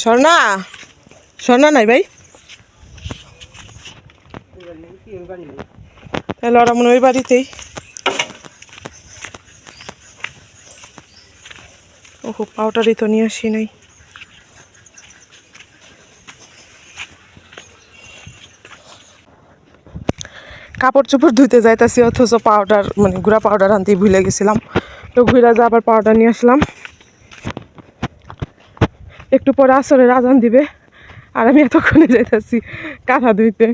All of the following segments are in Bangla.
স্বর্ণা? স্বর্ণা নাই ভাই। তাহলে ওরা মনে ওই বাড়িতেই। ওহো, পাউডারই তো নিয়ে আসি নাই। কাপড় চোপড় ধুইতে যাইতাছি, অথচ পাউডার মানে গুঁড়া পাউডার আনতেই ভুলে গেছিলাম। তো ঘুরে যা আবার পাউডার নিয়ে আসলাম। একটু পরে আসরে রাজান দিবে। আর আমি এতক্ষণে যাইতাছি কাঁথা ধুইতে।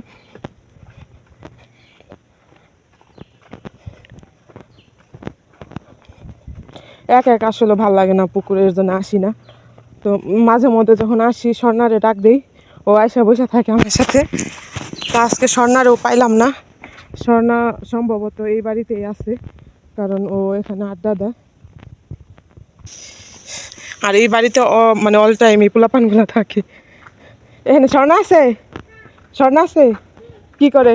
এক এক আসলে ভালো লাগে না পুকুরের জন্য আসি না। তো মাঝে মধ্যে যখন আসি, স্বর্ণারে ডাক দিই, ও আয়সা বসে থাকে আমার সাথে। তো আজকে স্বর্ণারেও পাইলাম না। স্বর্ণা সম্ভবত এই বাড়িতেই আছে, কারণ ও এখানে আড্ডা দেয়। আর এই বাড়িতে মানে অল টাইম এই পোলাপানগুলো থাকে। এখানে স্বর্ণা আছে? স্বর্ণা আছে? কি করে?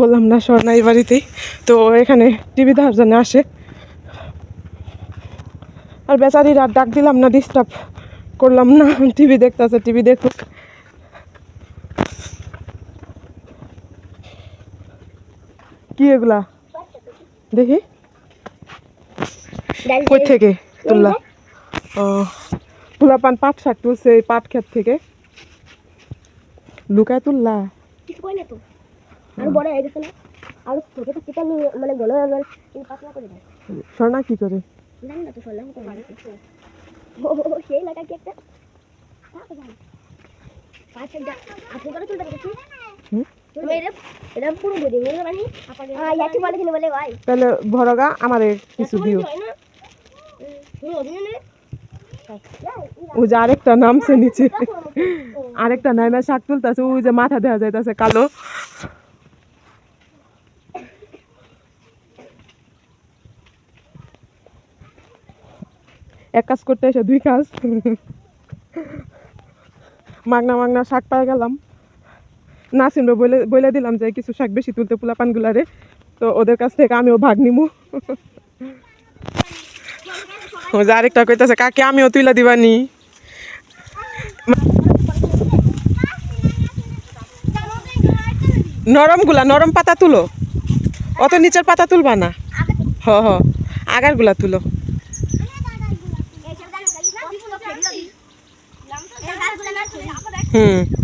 বললাম না, স্বর্ণা এই বাড়িতেই। তো এখানে টিভি দেখার জন্য আসে। আর বেচারির আর ডাক দিলাম না ডিস্টার্ব করলাম না। টিভি দেখতেছে টিভি দেখুক। কি এগুলা? দেখি। কই থেকে? তুললা। ও ফুলাপান পাট শাক তুলছে এই পাট ক্ষেত থেকে। লুকায় তুললা। কিছু কই না তো? আর বড় হয়ে গেছে না? আর ছোট তো চিকেন মানে গলো আমার পাতলা করে দেয়। স্বর্ণা কি করে? জানি না তো শুনলাম তো ও ও, সেই লাগা কি একটা? তারপর জানি পাঁচ করে তুলতে পেরেছি হুম? তাহলে ভরগা আমারে কিছু দিও ওই যে আরেকটা নামছে নিচে আরেকটা শাক তুলতেছে ওই যে মাথা দেওয়া যাইতেছে কালো। এক কাজ করতে এসে দুই কাজ। মাগনা মাগনা শাক পাই গেলাম। নাসিমরে বলে বলে দিলাম যে কিছু শাক বেশি তুলতে পোলা পানগুলারে, তো ওদের কাছ থেকে আমিও ভাগ নিমু। আরেকটা কইতাছে, কাকে, আমিও তুইলা দিবানি। নরমগুলা নরম পাতা তুলো। অত নিচের পাতা তুলবা না। হ হ। আগারগুলা তুলো। হুম।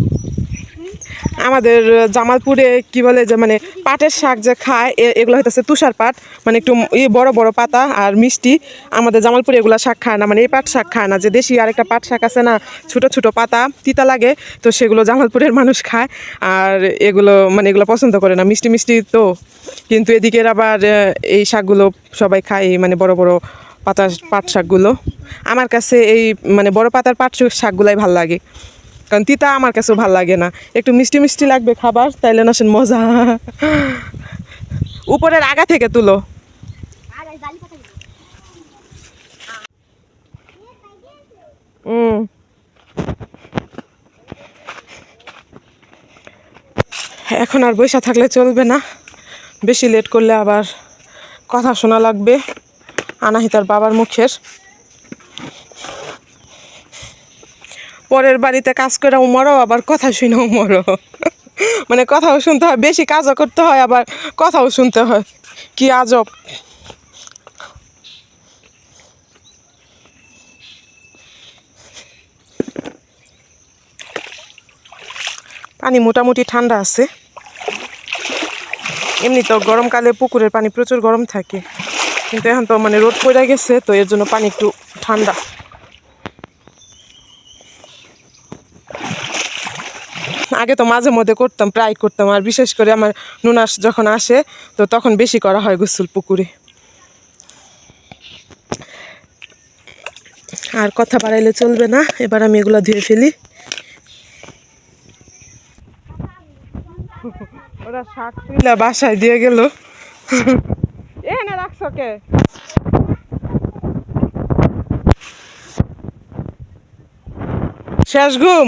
আমাদের জামালপুরে কি বলে যে মানে পাটের শাক যে খায় এগুলো হইতেছে তুষার পাট মানে একটু ই বড় বড় পাতা আর মিষ্টি। আমাদের জামালপুরে এগুলো শাক খায় না মানে এই পাট শাক খায় না। যে দেশি আরেকটা পাট শাক আছে না, ছোট ছোট পাতা, তিতা লাগে, তো সেগুলো জামালপুরের মানুষ খায়। আর এগুলো মানে এগুলো পছন্দ করে না, মিষ্টি মিষ্টি তো। কিন্তু এদিকের আবার এই শাকগুলো সবাই খায় মানে বড় বড় পাতা পাট শাকগুলো। আমার কাছে এই মানে বড় পাতার পাট শাকগুলাই ভালো লাগে। কারণ তিতা আমার কাছেও ভালো লাগে না। একটু মিষ্টি মিষ্টি লাগবে খাবার, তাইলে না শুন মজা। উপরের আগা থেকে তুলো। এখন আর বৈশা থাকলে চলবে না। বেশি লেট করলে আবার কথা শোনা লাগবে। আনাহিতার বাবার মুখের। পরের বাড়িতে কাজ করে উমরও, আবার কথা শুনে উমরও। মানে কথাও শুনতে হয়, বেশি কাজও করতে হয়, আবার কথাও শুনতে হয়। কি আজব। পানি মোটামুটি ঠান্ডা আছে। এমনি তো গরমকালে পুকুরের পানি প্রচুর গরম থাকে। কিন্তু এখন তো মানে রোদ পড়ে গেছে, তো এর জন্য পানি একটু ঠান্ডা। আগে তো মাঝে মধ্যে করতাম প্রায় করতাম। আর বিশেষ করে আমার নুনাস যখন আসে তো তখন বেশি করা হয় গোসল পুকুরে। আর কথা বাড়াইলে চলবে না এবার আমি এগুলো ধুয়ে ফেলি। ওরা শাক তুইলা বাসায় দিয়ে গেল। এখানে রাখছ কে? শেষ ঘুম?